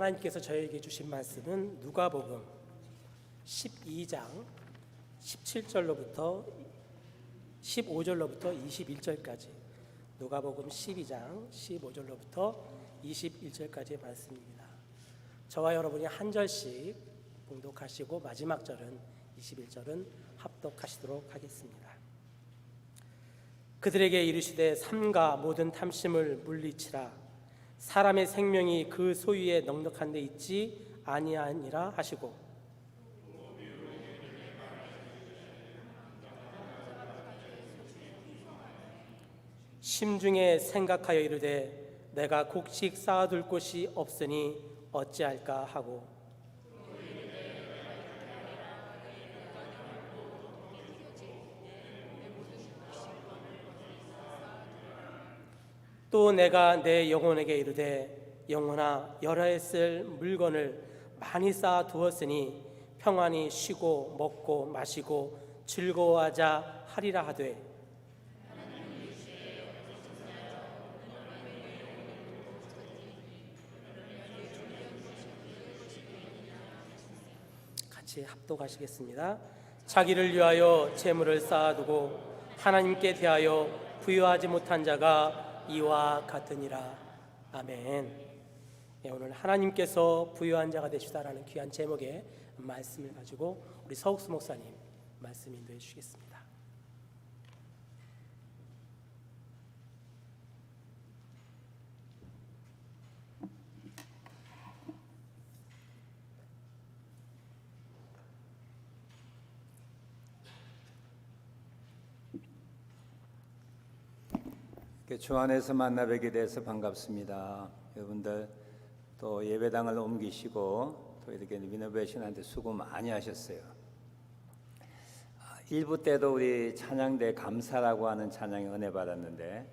하나님께서 저에게 주신 말씀은 누가복음 12장 17절로부터 15절로부터 21절까지 누가복음 12장 15절로부터 21절까지의 말씀입니다. 저와 여러분이 한 절씩 봉독하시고 마지막 절은 21절은 합독하시도록 하겠습니다. 그들에게 이르시되 삼가 모든 탐심을 물리치라 사람의 생명이 그 소유에 넉넉한 데 있지 아니하니라 하시고. 심중에 생각하여 이르되 내가 곡식 쌓아둘 곳이 없으니 어찌할까 하고 또 내가 내 영혼에게 이르되 영혼아 쓸 물건을 많이 쌓아 두었으니 평안히 쉬고 먹고 마시고 즐거워하자 하리라 하되 같이 합독하시겠습니다. 자기를 위하여 재물을 쌓아두고 하나님께 대하여 부여하지 못한 자가 이와 같으니라. 아멘. 예, 오늘 하나님께서 부여한 자가 되시다라는 귀한 제목의 말씀을 가지고 우리 서욱수 목사님 말씀 인도해 주시겠습니다. 주 안에서 만나 뵙게 돼서 반갑습니다. 여러분들 또 예배당을 옮기시고 또 이렇게 리노베이션한테 수고 많이 하셨어요. 아, 일부 때도 우리 찬양대 감사라고 하는 찬양에 은혜 받았는데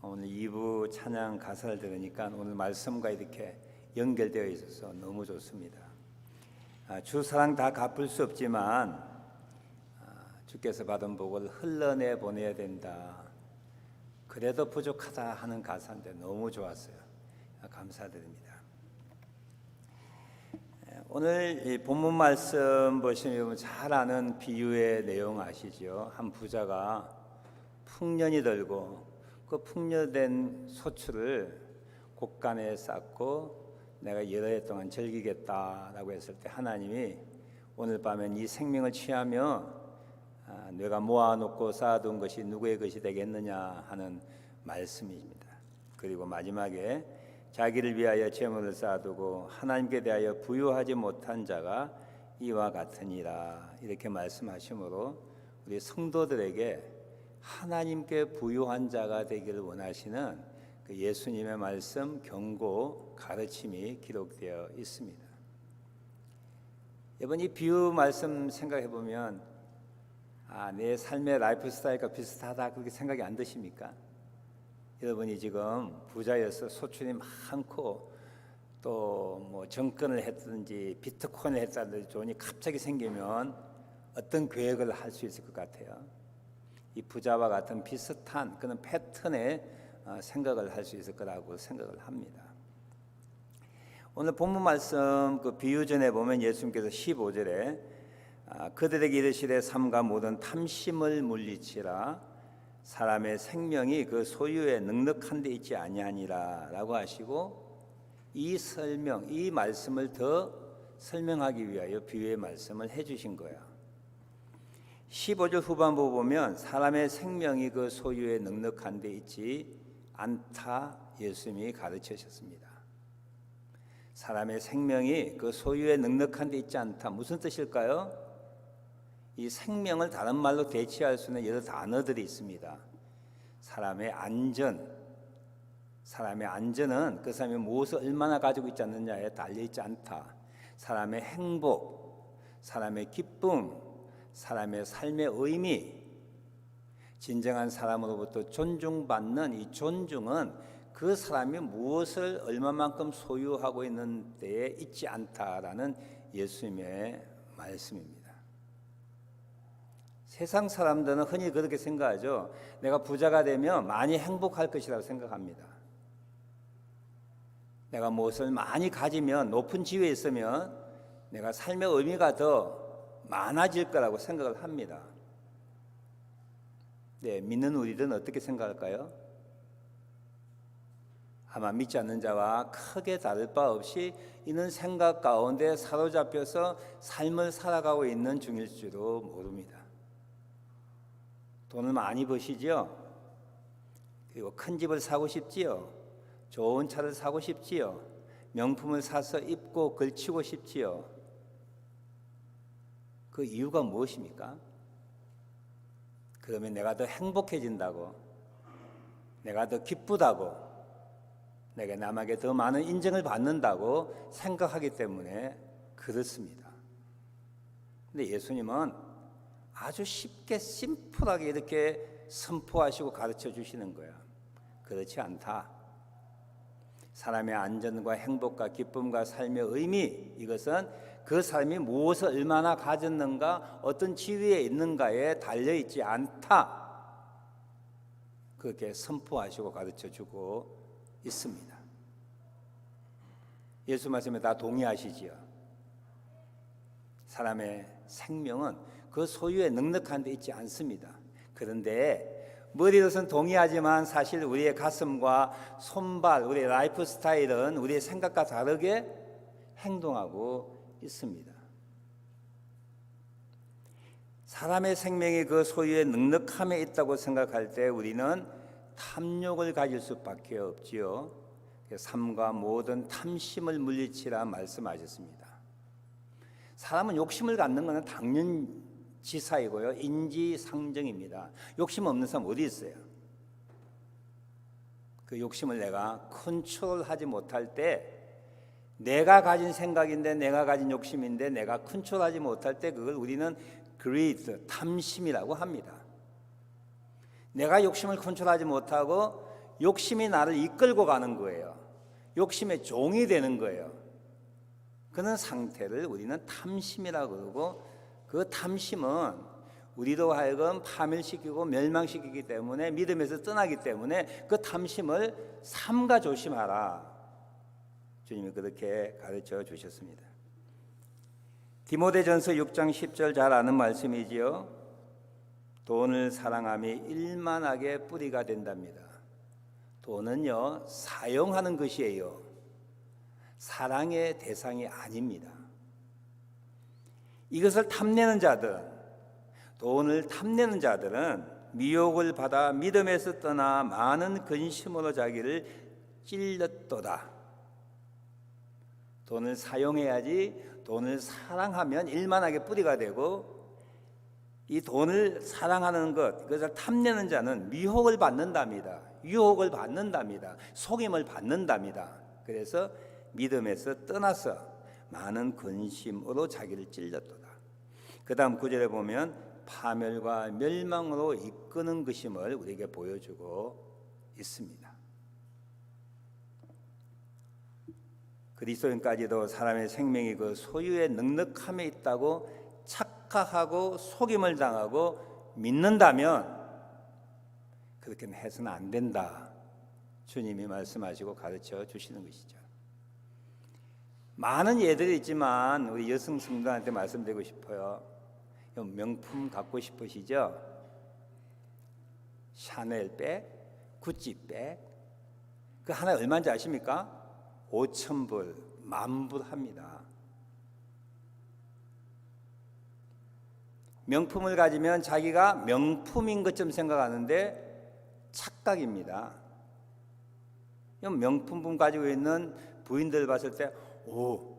오늘 2부 찬양 가사를 들으니까 오늘 말씀과 이렇게 연결되어 있어서 너무 좋습니다. 아, 주 사랑 다 갚을 수 없지만 아, 주께서 받은 복을 흘러내 보내야 된다. 그래도 부족하다 하는 가사인데 너무 좋았어요. 아, 감사드립니다. 예, 오늘 이 본문 말씀 보시면 잘 아는 비유의 내용 아시죠? 한 부자가 풍년이 들고 그 풍년된 소출을 곳간에 쌓고 내가 여러 해 동안 즐기겠다라고 했을 때 하나님이 오늘 밤엔 이 생명을 취하며 아, 내가 모아놓고 쌓아둔 것이 누구의 것이 되겠느냐 하는 말씀입니다. 그리고 마지막에 자기를 위하여 재물을 쌓아두고 하나님께 대하여 부유하지 못한 자가 이와 같으니라 이렇게 말씀하시므로 우리 성도들에게 하나님께 부유한 자가 되기를 원하시는 그 예수님의 말씀 경고 가르침이 기록되어 있습니다. 여러분 이 비유 말씀 생각해 보면 아, 내 삶의 라이프 스타일과 비슷하다 그렇게 생각이 안 드십니까? 여러분이 지금 부자여서 소출이 많고 또 뭐 정권을 했든지 비트코인을 했다든지 돈이 갑자기 생기면 어떤 계획을 할 수 있을 것 같아요. 이 부자와 같은 비슷한 그런 패턴의 어, 생각을 할 수 있을 거라고 생각을 합니다. 오늘 본문 말씀 그 비유 전에 보면 예수님께서 15절에 아, 그들에게 이르시되 삼가 모든 탐심을 물리치라 사람의 생명이 그 소유에 넉넉한 데 있지 아니하니라라고 하시고 이 설명 이 말씀을 더 설명하기 위하여 비유의 말씀을 해 주신 거야. 15절 후반부 보면 사람의 생명이 그 소유에 넉넉한 데 있지 않다 예수님이 가르치셨습니다. 사람의 생명이 그 소유에 넉넉한 데 있지 않다 무슨 뜻일까요? 이 생명을 다른 말로 대체할 수 있는 여러 단어들이 있습니다. 사람의 안전, 사람의 안전은 그 사람이 무엇을 얼마나 가지고 있지 않느냐에 달려 있지 않다. 사람의 행복, 사람의 기쁨, 사람의 삶의 의미, 진정한 사람으로부터 존중받는 이 존중은 그 사람이 무엇을 얼마만큼 소유하고 있는 데에 있지 않다라는 예수님의 말씀입니다. 세상 사람들은 흔히 그렇게 생각하죠. 내가 부자가 되면 많이 행복할 것이라고 생각합니다. 내가 무엇을 많이 가지면 높은 지위에 있으면 내가 삶의 의미가 더 많아질 거라고 생각을 합니다. 네, 믿는 우리들은 어떻게 생각할까요? 아마 믿지 않는 자와 크게 다를 바 없이 이는 생각 가운데 사로잡혀서 삶을 살아가고 있는 중일 줄도 모릅니다. 돈을 많이 버시지요? 그리고 큰 집을 사고 싶지요? 좋은 차를 사고 싶지요? 명품을 사서 입고 걸치고 싶지요? 그 이유가 무엇입니까? 그러면 내가 더 행복해진다고, 내가 더 기쁘다고, 내가 남에게 더 많은 인정을 받는다고 생각하기 때문에 그렇습니다. 근데 예수님은 아주 쉽게 심플하게 이렇게 선포하시고 가르쳐 주시는 거야. 그렇지 않다. 사람의 안전과 행복과 기쁨과 삶의 의미 이것은 그 사람이 무엇을 얼마나 가졌는가 어떤 지위에 있는가에 달려 있지 않다. 그렇게 선포하시고 가르쳐 주고 있습니다. 예수 말씀에 다 동의하시지요. 사람의 생명은 그 소유에 넉넉한 데 있지 않습니다. 그런데 머리로선 동의하지만 사실 우리의 가슴과 손발, 우리의 라이프 스타일은 우리의 생각과 다르게 행동하고 있습니다. 사람의 생명이 그 소유의 넉넉함에 있다고 생각할 때 우리는 탐욕을 가질 수밖에 없지요. 삶과 모든 탐심을 물리치라 말씀하셨습니다. 사람은 욕심을 갖는 것은 당연 지사이고요. 인지상정입니다. 욕심 없는 사람 어디 있어요? 그 욕심을 내가 컨트롤하지 못할 때 내가 가진 생각인데 내가 가진 욕심인데 내가 컨트롤하지 못할 때 그걸 우리는 greed, 탐심이라고 합니다. 내가 욕심을 컨트롤하지 못하고 욕심이 나를 이끌고 가는 거예요. 욕심의 종이 되는 거예요. 그런 상태를 우리는 탐심이라고 그러고 그 탐심은 우리도 하여금 파멸시키고 멸망시키기 때문에 믿음에서 떠나기 때문에 그 탐심을 삼가 조심하라. 주님이 그렇게 가르쳐 주셨습니다. 디모데전서 6장 10절 잘 아는 말씀이지요. 돈을 사랑함이 일만하게 뿌리가 된답니다. 돈은요, 사용하는 것이에요. 사랑의 대상이 아닙니다. 이것을 탐내는 자들, 돈을 탐내는 자들은 미혹을 받아 믿음에서 떠나 많은 근심으로 자기를 찔렸도다. 돈을 사용해야지 돈을 사랑하면 일만하게 뿌리가 되고 이 돈을 사랑하는 것, 그것을 탐내는 자는 미혹을 받는답니다. 유혹을 받는답니다. 속임을 받는답니다. 그래서 믿음에서 떠나서 많은 근심으로 자기를 찔렸도다. 그 다음 구절에 보면 파멸과 멸망으로 이끄는 것임을 우리에게 보여주고 있습니다. 그리스도인까지도 사람의 생명이 그 소유의 넉넉함에 있다고 착각하고 속임을 당하고 믿는다면 그렇게는 해서는 안 된다. 주님이 말씀하시고 가르쳐 주시는 것이죠. 많은 예들이 있지만 우리 여성 성도한테 말씀드리고 싶어요. 명품 갖고 싶으시죠? 샤넬 백, 구찌 백. 그 하나 얼마인지 아십니까? 5천 불, 만불 합니다. 명품을 가지면 자기가 명품인 것처럼 생각하는데 착각입니다. 명품품 가지고 있는 부인들 봤을 때, 오,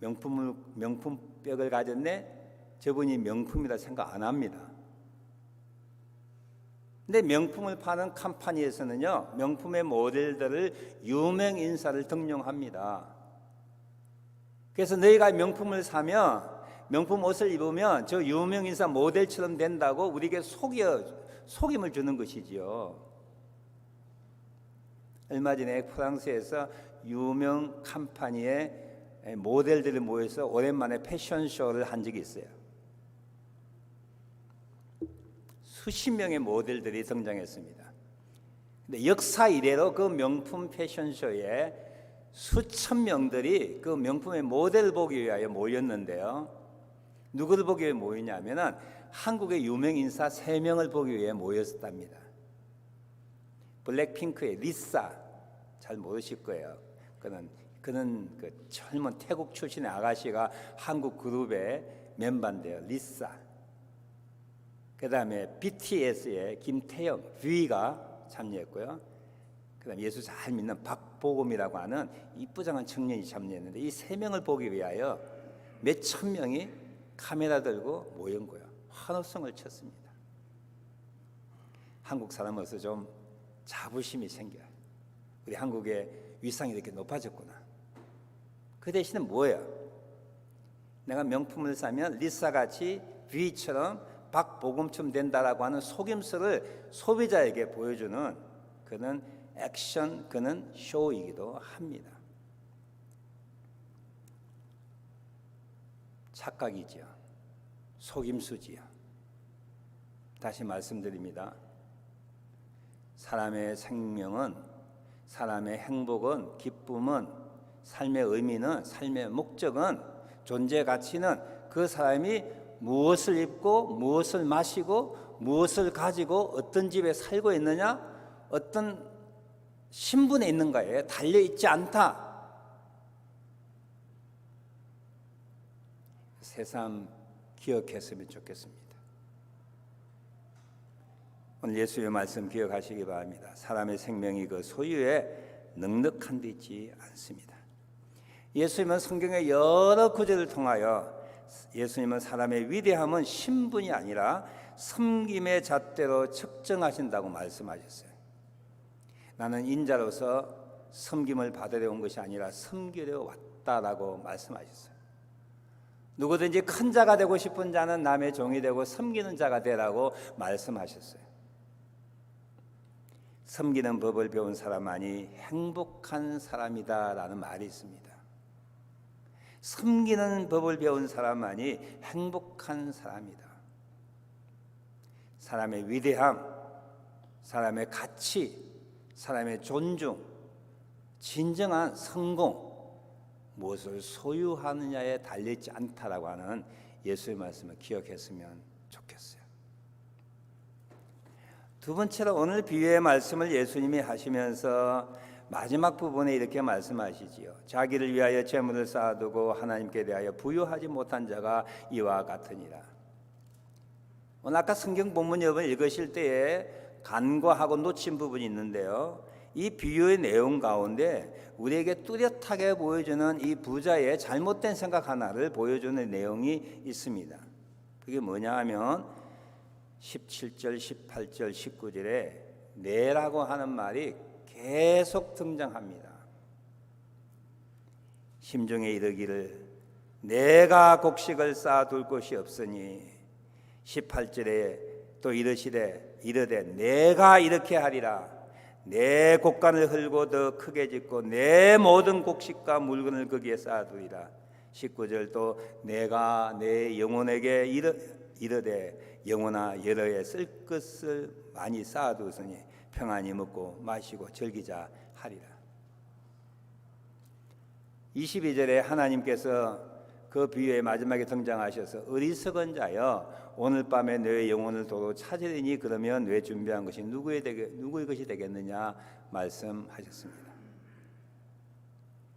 명품을, 명품백을 가졌네? 저분이 명품이라 생각 안 합니다. 근데 명품을 파는 컴퍼니에서는요, 명품의 모델들을 유명 인사를 등용합니다. 그래서 너희가 명품을 사면, 명품 옷을 입으면 저 유명 인사 모델처럼 된다고 우리에게 속여, 속임을 주는 것이지요. 얼마 전에 프랑스에서 유명 컴퍼니의 모델들이 모여서 오랜만에 패션쇼를 한 적이 있어요. 수십 명의 모델들이 등장했습니다. 근데 역사 이래로 그 명품 패션쇼에 수천 명들이 그 명품의 모델을 보기 위하여 모였는데요. 누구를 보기 위해 모였냐면은 한국의 유명 인사 세 명을 보기 위해 모였답니다. 블랙핑크의 리사 잘 모르실 거예요. 그는 그는 그 젊은 태국 출신의 아가씨가 한국 그룹의 멤버인데요. 리사. 그 다음에 BTS의 김태영, 뷔가 참여했고요. 그 다음 예수 잘 믿는 박보검이라고 하는 이쁘장한 청년이 참여했는데 이 세 명을 보기 위하여 몇 천 명이 카메라 들고 모인 거예요. 환호성을 쳤습니다. 한국 사람으로서 좀 자부심이 생겨요. 우리 한국의 위상이 이렇게 높아졌구나. 그 대신에 뭐예요? 내가 명품을 사면 리사 같이 뷔처럼 박보검처럼 된다라고 하는 속임수를 소비자에게 보여주는 그는 액션, 그는 쇼이기도 합니다. 착각이지요. 속임수지요. 다시 말씀드립니다. 사람의 생명은 사람의 행복은 기쁨은 삶의 의미는 삶의 목적은 존재 가치는 그 사람이 무엇을 입고 무엇을 마시고 무엇을 가지고 어떤 집에 살고 있느냐 어떤 신분에 있는가에 달려 있지 않다. 새삼 기억했으면 좋겠습니다. 오늘 예수의 말씀 기억하시기 바랍니다. 사람의 생명이 그 소유에 넉넉한 데 있지 않습니다. 예수님은 성경의 여러 구절을 통하여 예수님은 사람의 위대함은 신분이 아니라 섬김의 잣대로 측정하신다고 말씀하셨어요. 나는 인자로서 섬김을 받으려 온 것이 아니라 섬기려 왔다라고 말씀하셨어요. 누구든지 큰 자가 되고 싶은 자는 남의 종이 되고 섬기는 자가 되라고 말씀하셨어요. 섬기는 법을 배운 사람만이 행복한 사람이다라는 말이 있습니다. 섬기는 법을 배운 사람만이 행복한 사람이다. 사람의 위대함, 사람의 가치, 사람의 존중, 진정한 성공, 무엇을 소유하느냐에 달려있지 않다라고 하는 예수의 말씀을 기억했으면 좋겠어요. 두 번째로 오늘 비유의 말씀을 예수님이 하시면서 마지막 부분에 이렇게 말씀하시지요. 자기를 위하여 재물을 쌓아두고 하나님께 대하여 부유하지 못한 자가 이와 같으니라. 오늘 아까 성경 본문 여러분 읽으실 때에 간과하고 놓친 부분이 있는데요. 이 비유의 내용 가운데 우리에게 뚜렷하게 보여주는 이 부자의 잘못된 생각 하나를 보여주는 내용이 있습니다. 그게 뭐냐 하면 17절, 18절, 19절에 내라고 하는 말이 계속 등장합니다. 심중에 이르기를 내가 곡식을 쌓아둘 곳이 없으니 18절에 또 이르시되 이르되 내가 이렇게 하리라 내 곡간을 흘고 더 크게 짓고 내 모든 곡식과 물건을 거기에 쌓아두리라 19절 또 내가 내 영혼에게 이르, 이르되 영혼아 여러에 쓸 것을 많이 쌓아두으니 평안히 먹고 마시고 즐기자 하리라 22절에 하나님께서 그 비유의 마지막에 등장하셔서 어리석은 자여 오늘 밤에 내 영혼을 도로 찾으리니 그러면 내 준비한 것이 누구의 되게 누구의 것이 되겠느냐 말씀하셨습니다.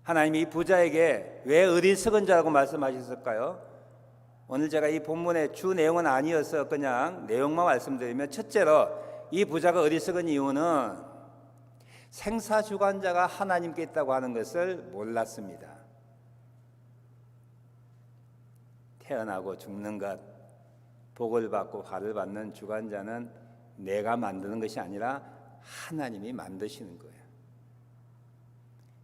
하나님이 이 부자에게 왜 어리석은 자라고 말씀하셨을까요? 오늘 제가 이 본문의 주 내용은 아니어서 그냥 내용만 말씀드리면 첫째로 이 부자가 어리석은 이유는 생사 주관자가 하나님께 있다고 하는 것을 몰랐습니다. 태어나고 죽는 것, 복을 받고 화를 받는 주관자는 내가 만드는 것이 아니라 하나님이 만드시는 거예요.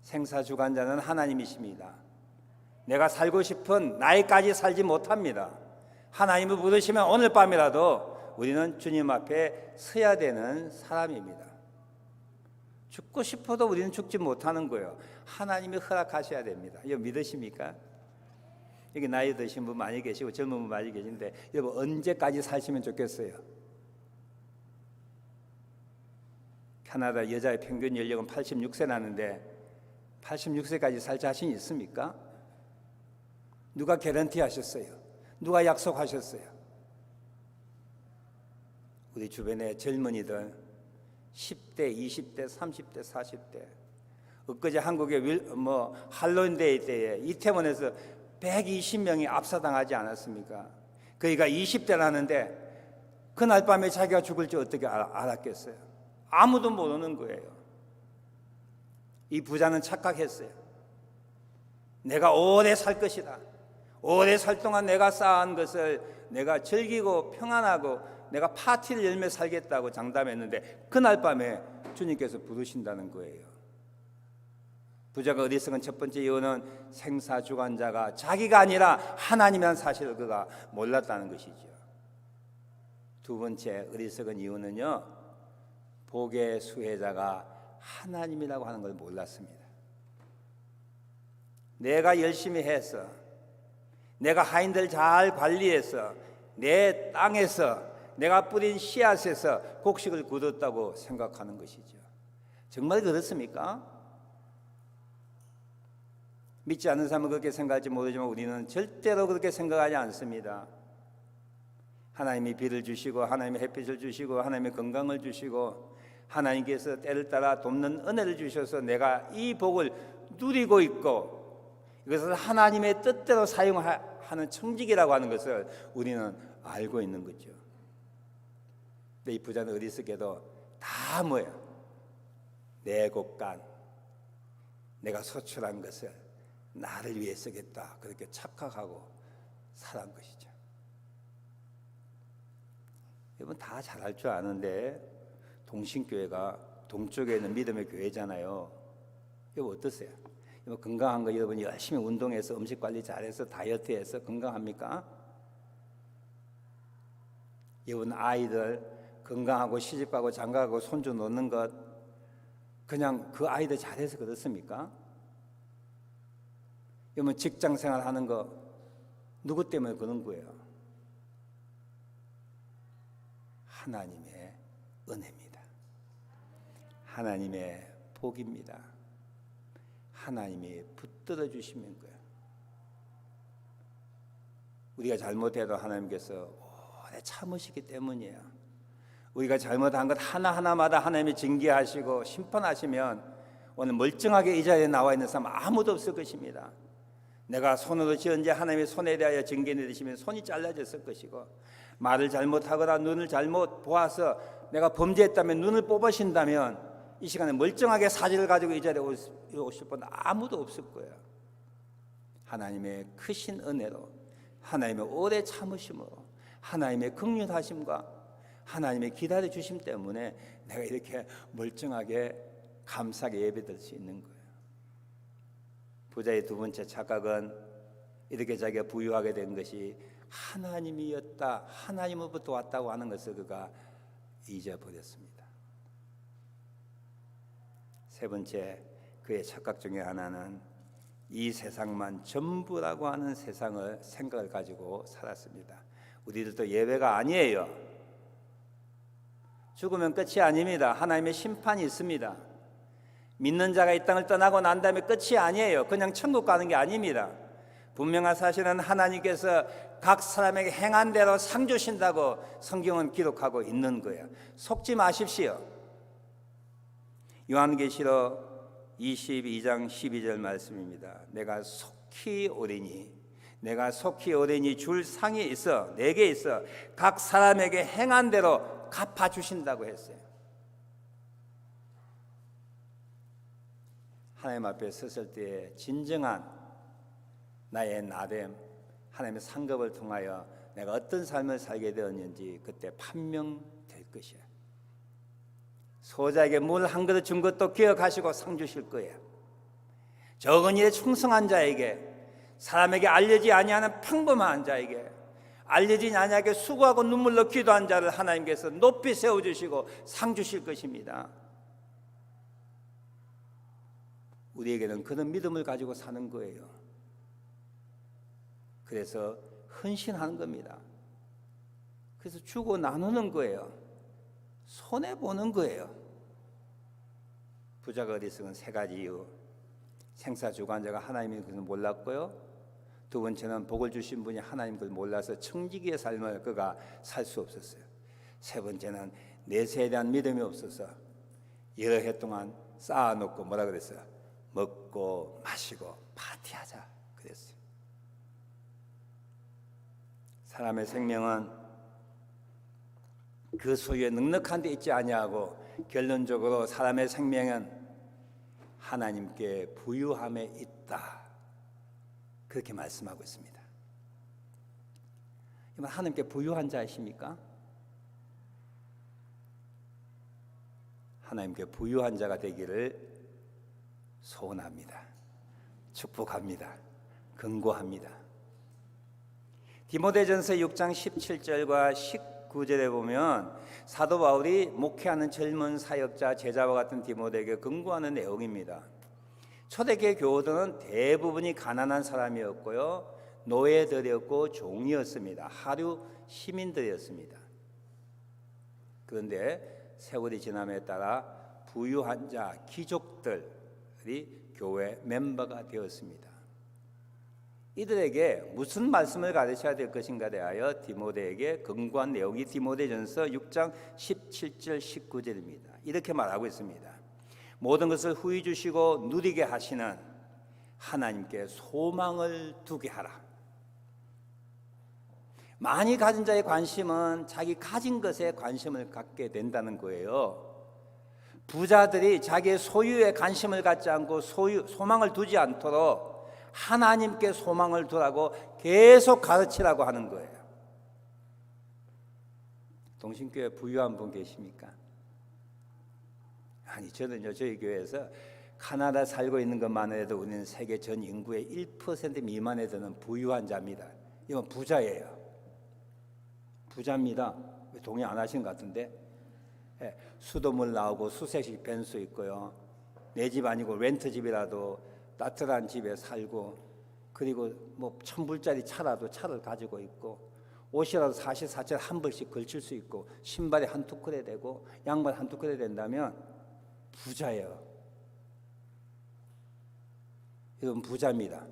생사 주관자는 하나님이십니다. 내가 살고 싶은 나이까지 살지 못합니다. 하나님을 부르시면 오늘 밤이라도 우리는 주님 앞에 서야 되는 사람입니다. 죽고 싶어도 우리는 죽지 못하는 거예요. 하나님이 허락하셔야 됩니다. 이거 믿으십니까? 여기 나이 드신 분 많이 계시고 젊은 분 많이 계신데 여러분 언제까지 사시면 좋겠어요? 캐나다 여자의 평균 연령은 86세 나는데 86세까지 살 자신 있습니까? 누가 개런티 하셨어요? 누가 약속하셨어요? 우리 주변의 젊은이들 10대, 20대, 30대, 40대 엊그제 한국의 윌, 뭐 할로윈데이 때에 이태원에서 120명이 압사당하지 않았습니까? 그이가 20대라는데 그날 밤에 자기가 죽을 줄 어떻게 알- 알았겠어요? 아무도 모르는 거예요. 이 부자는 착각했어요. 내가 오래 살 것이다. 오래 살 동안 내가 쌓은 것을 내가 즐기고 평안하고 내가 파티를 열며 살겠다고 장담했는데 그날 밤에 주님께서 부르신다는 거예요. 부자가 어리석은 첫 번째 이유는 생사 주관자가 자기가 아니라 하나님이라는 사실을 그가 몰랐다는 것이죠. 두 번째 어리석은 이유는요. 복의 수혜자가 하나님이라고 하는 걸 몰랐습니다. 내가 열심히 해서 내가 하인들 잘 관리해서 내 땅에서 내가 뿌린 씨앗에서 곡식을 거뒀다고 생각하는 것이죠. 정말 그렇습니까? 믿지 않는 사람은 그렇게 생각할지 모르지만 우리는 절대로 그렇게 생각하지 않습니다. 하나님이 비를 주시고 하나님이 햇빛을 주시고 하나님이 건강을 주시고 하나님께서 때를 따라 돕는 은혜를 주셔서 내가 이 복을 누리고 있고 이것을 하나님의 뜻대로 사용하 는 청직이라고 하는 것을 우리는 알고 있는 거죠. 근데 이 부자는 어리석게도 다 뭐야? 내 곳간 내가 소출한 것을 나를 위해 쓰겠다 그렇게 착각하고 살한 것이죠. 여러분 다 잘할 줄 아는데 동신교회가 동쪽에 있는 믿음의 교회잖아요. 여러분 어떠세요? 여러분 건강한 거 여러분 열심히 운동해서 음식 관리 잘해서 다이어트해서 건강합니까? 여러분 아이들 건강하고 시집가고 장가가고 손주 놓는 것 그냥 그 아이들 잘해서 그렇습니까? 여러분 직장 생활 하는 거 누구 때문에 그런 거예요? 하나님의 은혜입니다. 하나님의 복입니다. 하나님이 붙들어 주시는 거예요. 우리가 잘못해도 하나님께서 오래 참으시기 때문이에요. 우리가 잘못한 것 하나하나마다 하나님이 징계하시고 심판하시면 오늘 멀쩡하게 이 자리에 나와 있는 사람 아무도 없을 것입니다. 내가 손으로 지은 지 하나님의 손에 대하여 징계 내리시면 손이 잘라졌을 것이고 말을 잘못하거나 눈을 잘못 보아서 내가 범죄했다면 눈을 뽑으신다면 이 시간에 멀쩡하게 사지를 가지고 이 자리에 오실- 분 아무도 없을 거예요. 하나님의 크신 은혜로 하나님의 오래 참으심으로 하나님의 극률하심과 하나님의 기다려 주심 때문에 내가 이렇게 멀쩡하게 감사하게 예배드릴 수 있는 거예요. 부자의 두 번째 착각은 이렇게 자기가 부유하게 된 것이 하나님이었다, 하나님으로부터 왔다고 하는 것을 그가 잊어버렸습니다. 세 번째 그의 착각 중에 하나는 이 세상만 전부라고 하는 세상을 생각을 가지고 살았습니다. 우리들도 예외가 아니에요. 죽으면 끝이 아닙니다. 하나님의 심판이 있습니다. 믿는 자가 이 땅을 떠나고 난 다음에 끝이 아니에요. 그냥 천국 가는 게 아닙니다. 분명한 사실은 하나님께서 각 사람에게 행한 대로 상 주신다고 성경은 기록하고 있는 거예요. 속지 마십시오. 요한계시록 22장 12절 말씀입니다. 내가 속히 오리니 내가 속히 오리니 줄 상이 있어 내게 있어 각 사람에게 행한 대로 갚아 주신다고 했어요. 하나님 앞에 섰을 때 진정한 나의 나됨 하나님의 상급을 통하여 내가 어떤 삶을 살게 되었는지 그때 판명될 것이야. 소자에게 물 한 그릇 준 것도 기억하시고 상 주실 거예요. 적은 일에 충성한 자에게 사람에게 알려지 아니하는 평범한 자에게 알려지지 아니하게 수고하고 눈물로 기도한 자를 하나님께서 높이 세워 주시고 상 주실 것입니다. 우리에게는 그런 믿음을 가지고 사는 거예요. 그래서 헌신하는 겁니다. 그래서 주고 나누는 거예요. 손해 보는 거예요. 부자가 어리석은 세 가지 이유. 생사 주관자가 하나님인 것을 몰랐고요. 두 번째는 복을 주신 분이 하나님 걸 몰라서 청지기의 삶을 그가 살 수 없었어요. 세 번째는 내세에 대한 믿음이 없어서 여러 해 동안 쌓아놓고 뭐라 그랬어요? 먹고 마시고 파티하자 그랬어요. 사람의 생명은 그 소유에 넉넉한 데 있지 아니하고 결론적으로 사람의 생명은 하나님께 부유함에 있다. 그렇게 말씀하고 있습니다. 하나님께 부유한 자이십니까? 하나님께 부유한 자가 되기를 소원합니다. 축복합니다. 근고합니다. 디모데전서 6장 17절과 19절에 보면 사도 바울이 목회하는 젊은 사역자 제자와 같은 디모데에게 근거하는 내용입니다. 초대교회 교우들은 대부분이 가난한 사람이었고요. 노예들이었고 종이었습니다. 하류 시민들이었습니다. 그런데 세월이 지남에 따라 부유한 자 귀족들이 교회 멤버가 되었습니다. 이들에게 무슨 말씀을 가르쳐야 될 것인가 대하여 디모데에게 근거한 내용이 디모데전서 6장 17절 19절입니다. 이렇게 말하고 있습니다. 모든 것을 후히 주시고 누리게 하시는 하나님께 소망을 두게 하라. 많이 가진 자의 관심은 자기 가진 것에 관심을 갖게 된다는 거예요. 부자들이 자기의 소유에 관심을 갖지 않고 소유, 소망을 두지 않도록 하나님께 소망을 두라고 계속 가르치라고 하는 거예요. 동신교회 부유한 분 계십니까? 아니 저는요 저희 교회에서 카나다 살고 있는 것만 해도 우리는 세계 전 인구의 1% 미만에 드는 부유한 자입니다. 이건 부자예요. 부자입니다. 왜 동의 안 하신 것 같은데? 예, 수도물 나오고 수색식 변수 있고요. 내 집 아니고 렌트 집이라도 따뜻한 집에 살고 그리고 뭐 천불짜리 차라도 차를 가지고 있고 옷이라도 사시사철 한 벌씩 걸칠 수 있고 신발이 한 투크레 되고 양말 한 투크레 된다면 부자예요. 이건 부자입니다.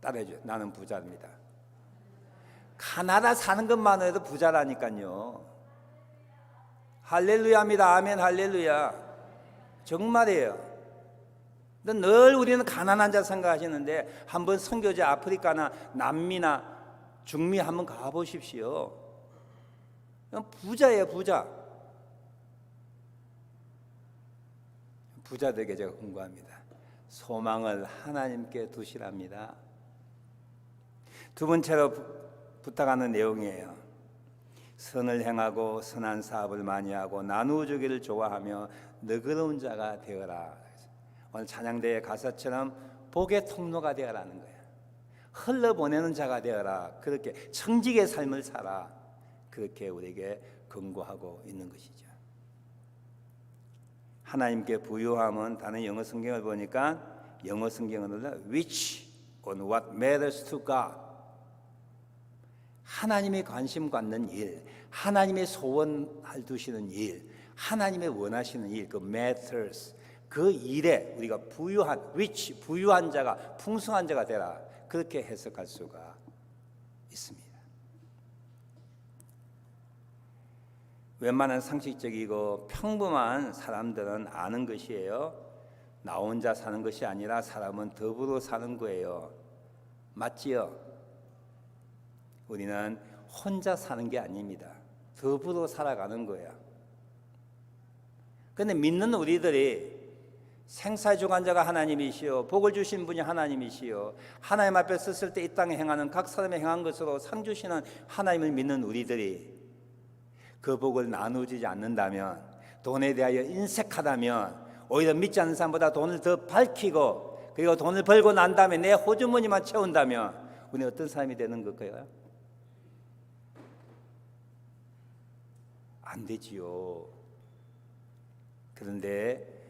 따라해줘. 나는 부자입니다. 가나다 사는 것만 해도 부자라니까요. 할렐루야입니다. 아멘 할렐루야. 정말이에요. 늘 우리는 가난한 자 생각하시는데 한번 선교지 아프리카나 남미나 중미 한번 가보십시오. 부자예요, 부자. 부자들에게 제가 공부합니다. 소망을 하나님께 두시랍니다. 두 번째로 부, 부탁하는 내용이에요. 선을 행하고 선한 사업을 많이 하고 나누어 주기를 좋아하며 너그러운 자가 되어라. 오늘 찬양대의 가사처럼 복의 통로가 되어라는 거예요. 흘러보내는 자가 되어라. 그렇게 청직의 삶을 살아. 그렇게 우리에게 권고하고 있는 것이죠. 하나님께 부유함은 다른 영어 성경을 보니까 영어 성경은 which on what matters to God 하나님의 관심 갖는 일, 하나님의 소원을 두시는 일, 하나님의 원하시는 일, 그 matters 그 일에 우리가 부유한 which 부유한 자가 풍성한 자가 되라 그렇게 해석할 수가 있습니다. 웬만한 상식적이고 평범한 사람들은 아는 것이에요. 나 혼자 사는 것이 아니라 사람은 더불어 사는 거예요. 맞지요? 우리는 혼자 사는 게 아닙니다. 더불어 살아가는 거야. 근데 믿는 우리들이 생사주관자가 하나님이시요 복을 주신 분이 하나님이시요 하나님 앞에 섰을 때 이 땅에 행하는 각 사람의 행한 것으로 상 주시는 하나님을 믿는 우리들이 그 복을 나누지 않는다면 돈에 대하여 인색하다면 오히려 믿지 않는 사람보다 돈을 더 밝히고 그리고 돈을 벌고 난 다음에 내 호주머니만 채운다면 우리 어떤 사람이 되는 걸까요? 안 되지요. 그런데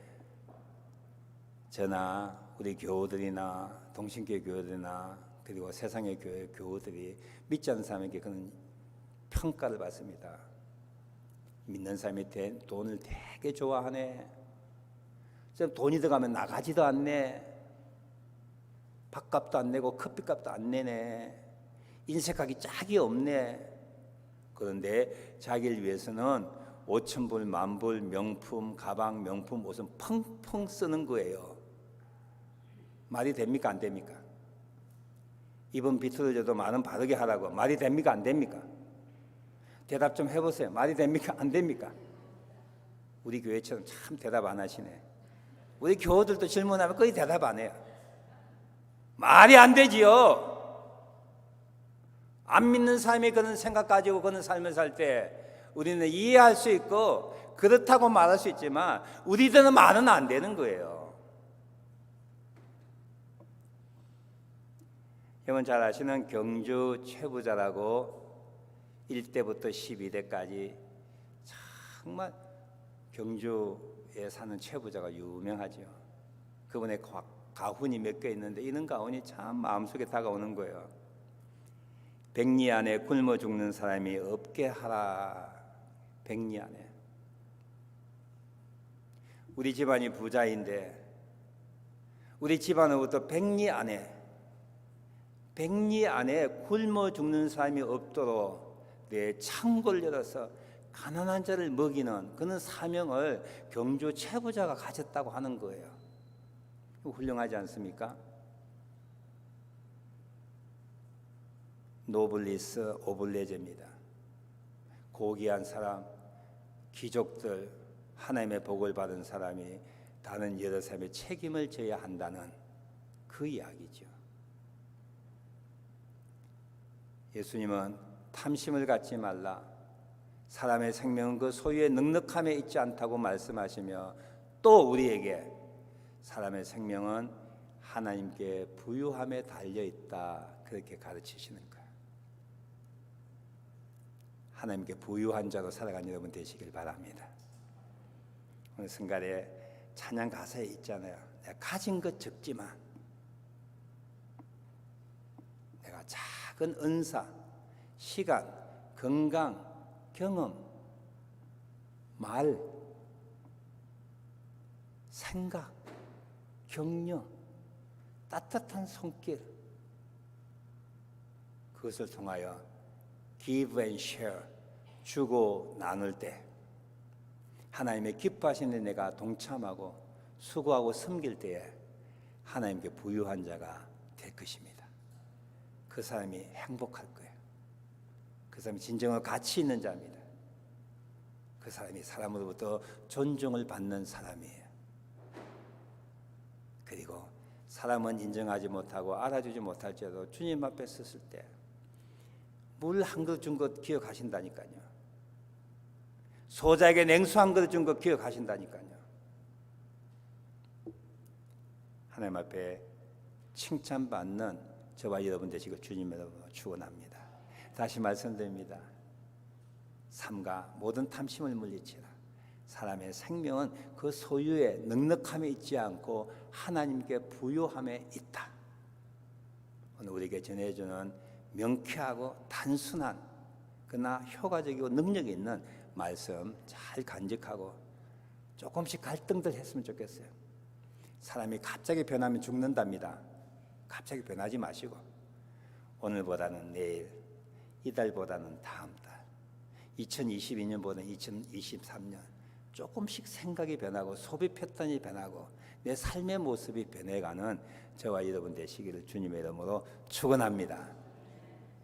저나 우리 교우들이나 동신교회 교우들이나 그리고 세상의 교회 교우들이 믿지 않는 사람에게 그런 평가를 받습니다. 믿는 사람이 대, 돈을 되게 좋아하네. 좀 돈이 들어가면 나가지도 않네. 밥값도 안 내고 커피값도 안 내네. 인색하기 짝이 없네. 그런데 자기를 위해서는 5천 불, 만 불, 명품, 가방, 명품, 옷은 펑펑 쓰는 거예요. 말이 됩니까? 안 됩니까? 이번 비틀어져도 많은 바르게 하라고 말이 됩니까? 안 됩니까? 대답 좀 해보세요. 말이 됩니까? 안 됩니까? 우리 교회처럼 참 대답 안 하시네. 우리 교우들도 질문하면 거의 대답 안 해요. 말이 안 되지요. 안 믿는 사람이 그런 생각 가지고 그런 삶을 살 때 우리는 이해할 수 있고 그렇다고 말할 수 있지만 우리들은 말은 안 되는 거예요. 여러분 잘 아시는 경주 최부자라고 1대부터 12대까지 정말 경주에 사는 최부자가 유명하죠. 그분의 가- 가훈이 몇 개 있는데 이런 가훈이 참 마음속에 다가오는 거예요. 백리 안에 굶어 죽는 사람이 없게 하라. 백리 안에. 우리 집안이 부자인데 우리 집안으로부터 백리 안에 백리 안에 굶어 죽는 사람이 없도록 내 창고를 열어서 가난한 자를 먹이는 그런 사명을 경주 최부자가 가졌다고 하는 거예요. 훌륭하지 않습니까? 노블리스 오블레제입니다. 고귀한 사람, 귀족들, 하나님의 복을 받은 사람이 다른 여러 사람의 책임을 져야 한다는 그 이야기죠. 예수님은 탐심을 갖지 말라. 사람의 생명은 그 소유의 넉넉함에 있지 않다고 말씀하시며 또 우리에게 사람의 생명은 하나님께 부유함에 달려 있다. 그렇게 가르치시는 거예요. 하나님께 부유한 자로 살아가는 여러분 되시길 바랍니다. 오늘 순간에 찬양 가사에 있잖아요. 내가 가진 것 적지만 내가 작은 은사, 시간, 건강, 경험, 말, 생각, 격려, 따뜻한 손길 그것을 통하여 give and share 주고 나눌 때 하나님의 기뻐하시는 내가 동참하고 수고하고 섬길 때에 하나님께 부유한 자가 될 것입니다. 그 사람이 행복할 거예요. 그 사람이 진정한 가치 있는 자입니다. 그 사람이 사람으로부터 존중을 받는 사람이에요. 그리고 사람은 인정하지 못하고 알아주지 못할지라도 주님 앞에 섰을 때 물 한 그릇 준 것 기억하신다니까요. 소자에게 냉수 한 그릇 준 것 기억하신다니까요. 하나님 앞에 칭찬받는 저와 여러분 되시고 주님으로 축원합니다. 다시 말씀드립니다. 삼가 모든 탐심을 물리치라. 사람의 생명은 그 소유의 넉넉함에 있지 않고 하나님께 부요함에 있다. 오늘 우리에게 전해주는 명쾌하고 단순한 그러나 효과적이고 능력 있는 말씀 잘 간직하고 조금씩 갈등들 했으면 좋겠어요. 사람이 갑자기 변하면 죽는답니다. 갑자기 변하지 마시고 오늘보다는 내일, 이달보다는 다음 달, 2022년보다는 2023년 조금씩 생각이 변하고 소비 패턴이 변하고 내 삶의 모습이 변해가는 저와 여러분 되시기를 주님의 이름으로 축원합니다.